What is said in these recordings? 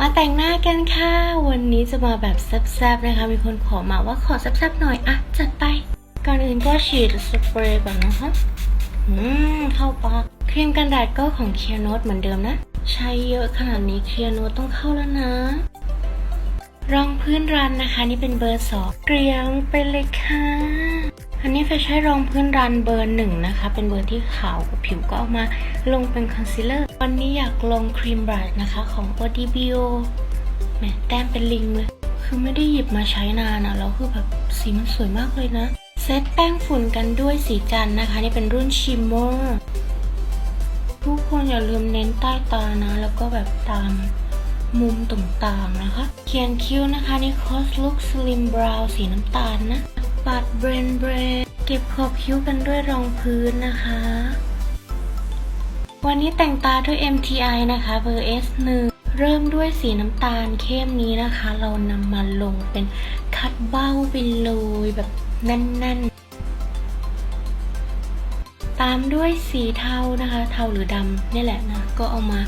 มาแต่งหน้ากันค่ะ วันนี้จะมาแบบแซ่บๆนะคะ มีคนขอมาว่าขอแซ่บๆหน่อยอะจัดไป ก่อนอื่นก็ฉีดสเปรย์ก่อนนะคะอืมเข้าปากครีมกันแดดก็ของเคียโนตเหมือนเดิมนะ ใช้เยอะขนาดนี้เคียโนตต้องเข้าแล้วนะ รองพื้นรันนะคะ นี่เป็นเบอร์สองเกลียงไปเลยค่ะ อันนี้เฟใช้รองพื้นรันเบอร์หนึ่งนะคะ เป็นเบอร์ที่ขาวผิวก็เอามาลงเป็นคอนซีลเลอร์ วันนี้อยากลงครีมบรัชนะคะของ o d b o แหมแต้มเป็นลิงเลย คือไม่ได้หยิบมาใช้นานอะแล้วคือแบบสีมันสวยมากเลยนะ เซตแป้งฝุ่นกันด้วยสีจันนะคะ นี่เป็นรุ่นชิมเมอร์ทุกคนอย่าลืมเน้นใต้ตานะ แล้วก็แบบตามมุมต่างๆนะคะ เขียนคิ้วนะคะนี่ Cos Look Slim Brow สีน้ำตาลนะ ปัดเบรนเบรนเก็บขอบคิ้วกันด้วยรองพื้นนะคะ วันนี้แต่งตาด้วย MTI นะคะเบอร์ S1 เริ่มด้วยสีน้ำตาลเข้มนี้นะคะ เรานำมาลงเป็นคัดเบ้าไปเลยแบบแน่นๆ ตามด้วยสีเทานะคะ เทาหรือดำนี่แหละนะ ก็เอามา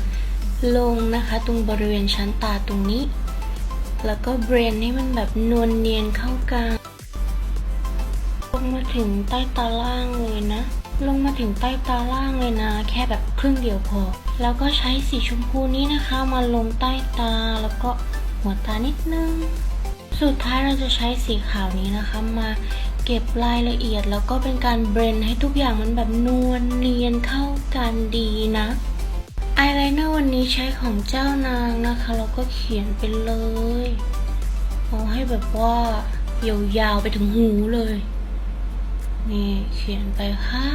ลงนะคะ ตรงบริเวณชั้นตาตรงนี้ แล้วก็เบรนให้มันแบบนวลเนียนเข้ากัน ถึงใต้ตาล่างเลยนะ ลงมาถึงใต้ตาล่างเลยนะ แค่แบบครึ่งเดียวพอ แล้วก็ใช้สีชมพูนี้นะคะ มาลงใต้ตาแล้วก็หัวตานิดนึง สุดท้ายเราจะใช้สีขาวนี้นะคะ มาเก็บรายละเอียดแล้วก็เป็นการเบรนให้ทุกอย่างมันแบบนวลเนียนเข้ากันดีนะอายไลเนอร์วันนี้ใช้ของเจ้านางนะคะแล้วก็เขียนไปเลย เอาให้แบบว่ายาวๆไปถึงหูเลย นี่เขียนไปค่ะ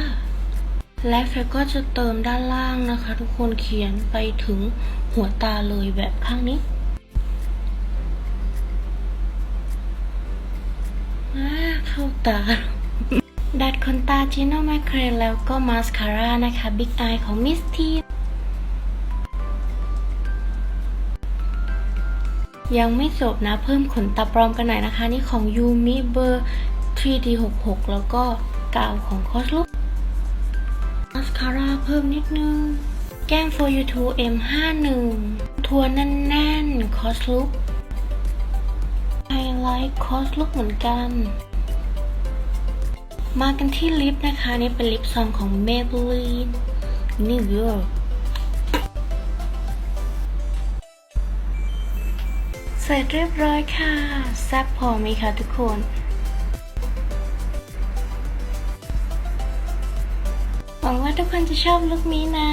และเฟก็จะเติมด้านล่างนะคะ ทุกคนเขียนไปถึงหัวตาเลยแบบข้างนี้อ่าเข้าตา ดัดขนตาจิโนแมคเครแล้วก็มาสคาร่านะคะ Big Eye ของ Miss T ยังไม่จบนะเพิ่มขนตาปลอมกันหน่อยนะคะ นี่ของ Yumi เบอร์ 3D66 แล้วก็กาวของ Coslook มาสคาร่าเพิ่มนิดนึง แก้ม for you to M51 ทัวแน่นๆ Coslook ไฮไลท์ Coslook เหมือนกัน มากันที่ลิปนะคะ นี่เป็นลิปซองของ Maybelline New York เสร็จเรียบร้อยค่ะ แซ่บพอไหมคะทุกคน หวังว่าทุกคนจะชอบลุคนี้นะ